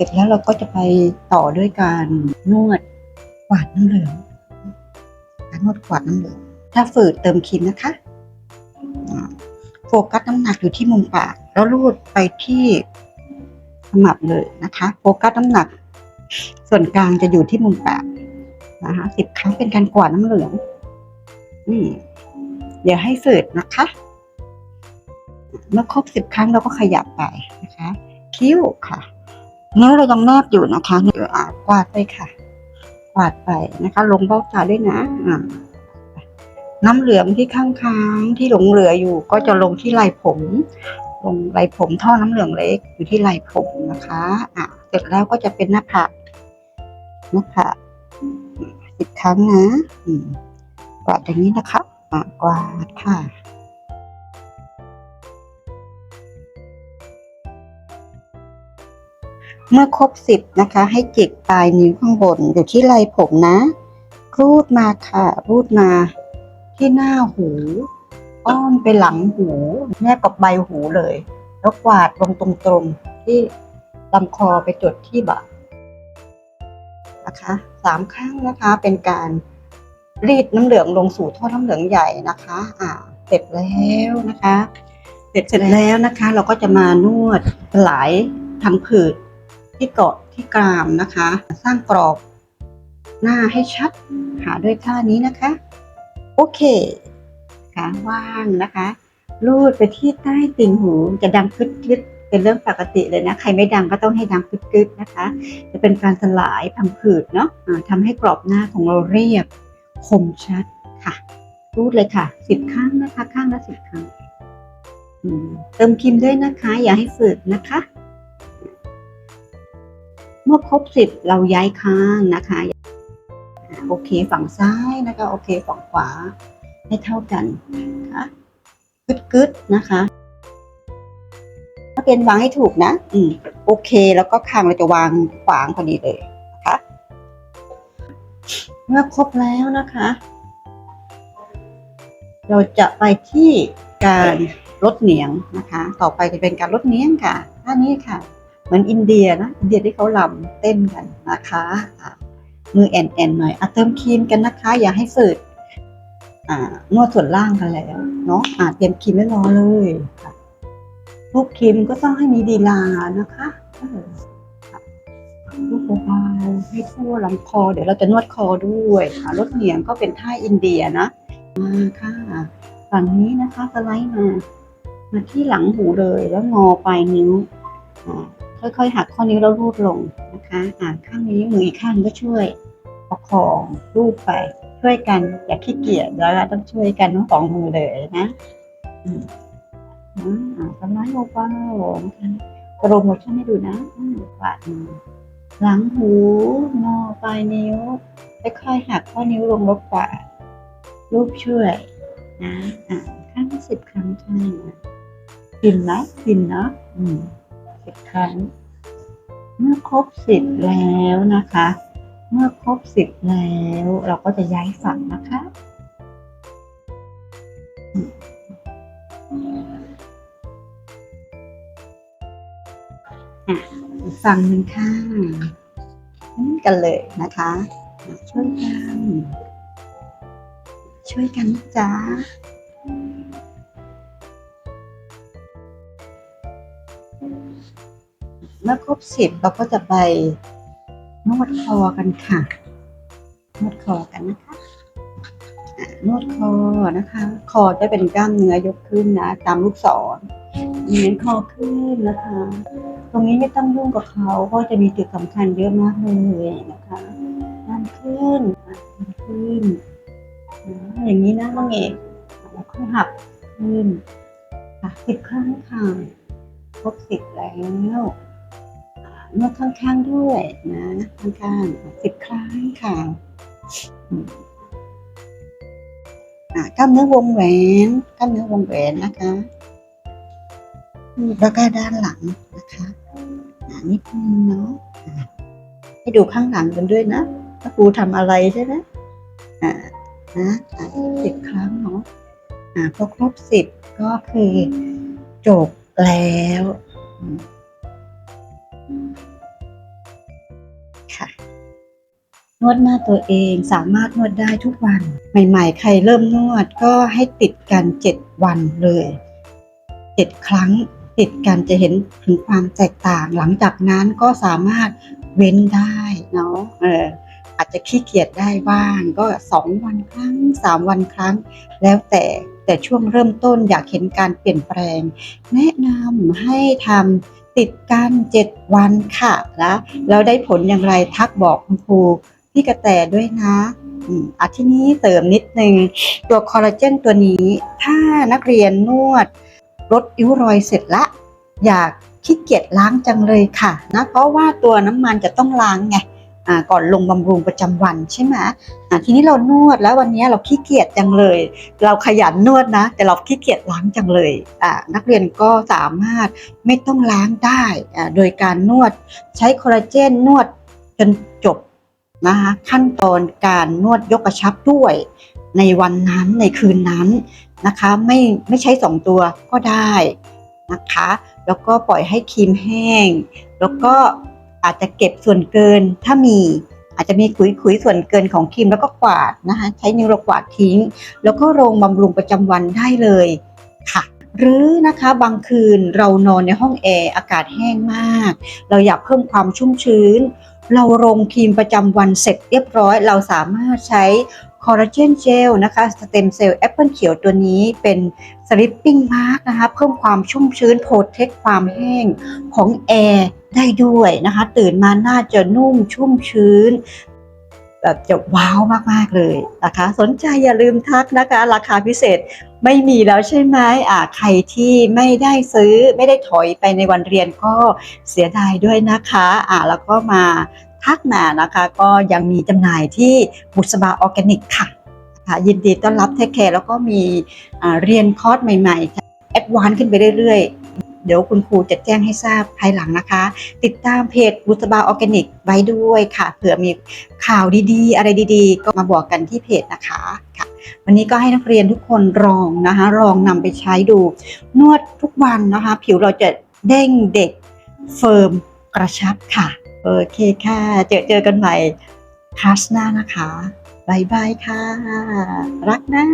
ร็จแล้วเราก็จะไปต่อด้วยการนวดกวาดน้ำเหลืองการนวดกวาดน้ำเหลือง ถ้าฝืดเติมครีมนะคะ โฟกัสน้ำหนักอยู่ที่มุมปาก แล้วลูดไปที่ขมับเลยนะคะ โฟกัสน้ำหนัก ส่วนกลางจะอยู่ที่มุมปากนะคะสิบครั้งเป็นการกวาดน้ำเหลืองอืมเดี๋ยวให้ฝืดนะคะ เมื่อครบสิบครั้งเราก็ขยับไปนะคะ คิ้วค่ะ เนื้อเรายังแนบอยู่นะคะเดี๋ยวอ่ากวาดไปค่ะกวาดไปนะคะ ลงเบ้าตาด้วยนะอ่าน้ำเหลืองที่ข้างๆที่หลงเหลืออยู่ ก็จะลงที่ไหล่ผม ลงไหล่ผมท่อน้ำเหลืองเล็กอยู่ที่ไหล่ผมนะคะอะเสร็จแล้วก็จะเป็นหน้าผากหน้าผากสิบครั้งนะกวาดอย่างนี้นะคะะกวาดค่ะ เมื่อครบสิบนะคะ ให้จิกปลายนิ้วข้างบนอยู่ที่ไหล่ผมนะ รูดมาค่ะ รูดมา ที่หน้าหู อ้อมไปหลังหูแนบกับใบหูเลย แล้วกวาดลงตรงๆ ที่ลำคอไปจดที่บ่านะคะสามข้างนะคะเป็นการรีดน้ำเหลืองลงสู่ท่อน้ำเหลืองใหญ่นะคะ อ่า เสร็จแล้วนะคะ เสร็จเสร็จแล้วนะคะ เราก็จะมานวดสลายทางผืด ที่เกาะที่กรามนะคะ สร้างกรอบหน้าให้ชัดหาด้วยท่านี้นะคะ โอเคขาว่างนะคะลูดไปที่ใต้ติ่งหูจะดังกึดกึดเป็นเรื่องปกติเลยนะ ใครไม่ดังก็ต้องให้ดังกึดกึดนะคะ จะเป็นการสลายพังผืดเนาะอ่าทำให้กรอบหน้าของเราเรียบ คมชัดค่ะ รูดเลยค่ะสิบครั้งนะคะ ข้างละสิบครั้งเติมครีมด้วยนะคะ อย่าให้ฝืดนะคะ เมื่อครบสิบเราย้ายข้างนะคะ โอเคฝั่งซ้ายนะคะ โอเคฝั่งขวาให้เท่ากันนะคะกึดกึดๆนะคะ ถ้าเป็นวางให้ถูกนะ อืมโอเค แล้วก็คางเราจะวางขวางพอดีเลยนะคะ เมื่อครบแล้วนะคะ เราจะไปที่การลดเหนียงนะคะ ต่อไปจะเป็นการลดเหนียงค่ะท่านี้ค่ะ เหมือนอินเดียนะอินเดียที่เขาลำเต้นกันนะคะมือแอนแอนหน่อยอะเติมครีมกันนะคะ อย่าให้ฝืดอ่านวดส่วนล่างกันแล้วเนาะอะเตรียมครีมไว้รอเลยลูกครีมก็ต้องให้มีดีลานะคะอะลูกเบาๆให้ทั่วลำคอ เดี๋ยวเราจะนวดคอด้วยค่ะลดเหนียงก็เป็นท่าอินเดียนะมาค่ะฝั่งนี้นะคะสไลด์มา มาที่หลังหูเลยแล้วงอปลายนิ้วอ่า ค่อยๆหักข้อนิ้วแล้วรูดลงนะคะอ่าข้างนี้มืออีกข้างก็ช่วยประคองรูดไปช่วยกันอย่าขี้เกียจแล้วต้องช่วยกันทั้งสองมือเลยนะอืมอ่าสไลด์เบาๆนะคะโปรโมชั่นให้ดูนะกวาดมือหลังหูงอปลายนิ้วค่อยๆหักข้อนิ้วลงล้วกวารูปช่วยนะอ่าข้างละสิบครั้งใช่ไหมฟินไหมฟินเนาะอืม สิบครั้ง เมื่อครบสิบแล้วนะคะ เมื่อครบสิบแล้วเราก็จะย้ายฝั่งนะคะ ฝั่งหนึ่งค่ะนี่กันเลยนะคะช่วยกัน ช่วยกันจ๊ะ เมื่อครบสิบเราก็จะไปนวดคอกันค่ะ นวดคอกันนะคะนวดคอนะคะ คอจะเป็นกล้ามเนื้อยกขึ้นนะ ตามลูกศรเน้นคอขึ้นนะคะ ตรงนี้ไม่ต้องยุ่งกับเขาเพราะจะมีจุดสำคัญเยอะมากเลยนะคะด้านขึ้นอะดันขึ้นอะอย่างนี้นะน้องเอกแล้วค่อยหักขึ้นค่ะสิบครั้งค่ะ ครบสิบแล้ว นวดข้างๆด้วยนะข้างๆสิบครั้งค่ะอืมอะกล้ามเนื้อวงแหวนกล้ามเนื้อวงแหวนนะคะแล้วก็ด้านหลังนะคะอะนิดนึงเนาะให้ดูข้างหลังกันด้วยนะถ้าครูทำอะไรใช่ไหมอ่านะสิบครั้งเนาะอ่าพอครบสิบก็คือจบแล้ว ค่ะ นวดหน้าตัวเองสามารถนวดได้ทุกวัน ใหม่ๆ ใครเริ่มนวดก็ให้ติดกัน7วันเลย7ครั้งติดกันจะเห็นถึงความแตกต่าง หลังจากนั้นก็สามารถเว้นได้เนาะเอออาจจะขี้เกียจได้บ้างก็2วันครั้ง3วันครั้ง แล้วแต่แต่ช่วงเริ่มต้นอยากเห็นการเปลี่ยนแปลง แนะนำให้ทำ ติดกัน7วันค่ะนะแล้วได้ผลอย่างไรทักบอกคุณครูพี่กระแตด้วยนะอืมอาที่นี้เติมนิดนึงตัวคอลลาเจนตัวนี้ ถ้านักเรียนนวดลดอิ้วรอยเสร็จละอยากขี้เกียจล้างจังเลยค่ะนะเพราะว่าตัวน้ำมันจะต้องล้างไง ก่อนลงบำรุงประจำวันใช่ไหมทีนี้เรานวดแล้ววันนี้เราขี้เกียจจังเลย เราขยันนวดนะ แต่เราขี้เกียจล้างจังเลยนักเรียนก็สามารถไม่ต้องล้างได้โดยการนวดใช้คอลลาเจนนวดจนจบนะคะขั้นตอนการนวดยกกระชับด้วยในวันนั้นในคืนนั้นนะคะไม่ไม่ใช้สองตัวก็ได้นะคะ แล้วก็ปล่อยให้ครีมแห้ง แล้วก็ อาจจะเก็บส่วนเกิน ถ้ามีอาจจะมีขุยๆส่วนเกินของครีมแล้วก็กวาดนะคะใช้นิ้วเรากวาดทิ้ง แล้วก็โรงบำรุงประจำวันได้เลยค่ะ หรือนะคะบางคืนเรานอนในห้องแอร์อากาศแห้งมาก เราอยากเพิ่มความชุ่มชื้น เราลงครีมประจำวันเสร็จเรียบร้อย เราสามารถใช้คอลลาเจนเจลนะคะสเต็มเซลล์แอปเปิลเขียวตัวนี้เป็นสลิปปิ้งมาร์กนะคะ เพิ่มความชุ่มชื้นโปรเทคความแห้งของแอร์ ได้ด้วยนะคะ ตื่นมาน่าจะนุ่มชุ่มชื้นแบบจะว้าวมาก ๆ เลยนะคะ สนใจอย่าลืมทักนะคะ ราคาพิเศษไม่มีแล้วใช่ไหมอ่าใครที่ไม่ได้ซื้อไม่ได้ถอยไปในวันเรียนก็เสียดายด้วยนะคะอ่าแล้วก็มาทักมานะคะ ก็ยังมีจำหน่ายที่บุษบาออร์แกนิกค่ะค่ะ ยินดีต้อนรับเทคแคร์แล้วก็มีเรียนคอร์สใหม่ๆแอดวานซ์ขึ้นไปเรื่อยๆ เดี๋ยวคุณครูจะแจ้งให้ทราบภายหลังนะคะ ติดตามเพจบุษบาออร์แกนิกไว้ด้วยค่ะ เผื่อมีข่าวดีๆ อะไรดีๆ ก็มาบอกกันที่เพจนะคะค่ะ วันนี้ก็ให้นักเรียนทุกคนลองนะคะลองนำไปใช้ดู นวดทุกวันนะคะ ผิวเราจะเด้งเด็กเฟิร์มกระชับค่ะ โอเคค่ะ เจอเจอกันใหม่คลาสหน้านะคะบายบายค่ะ รักนะ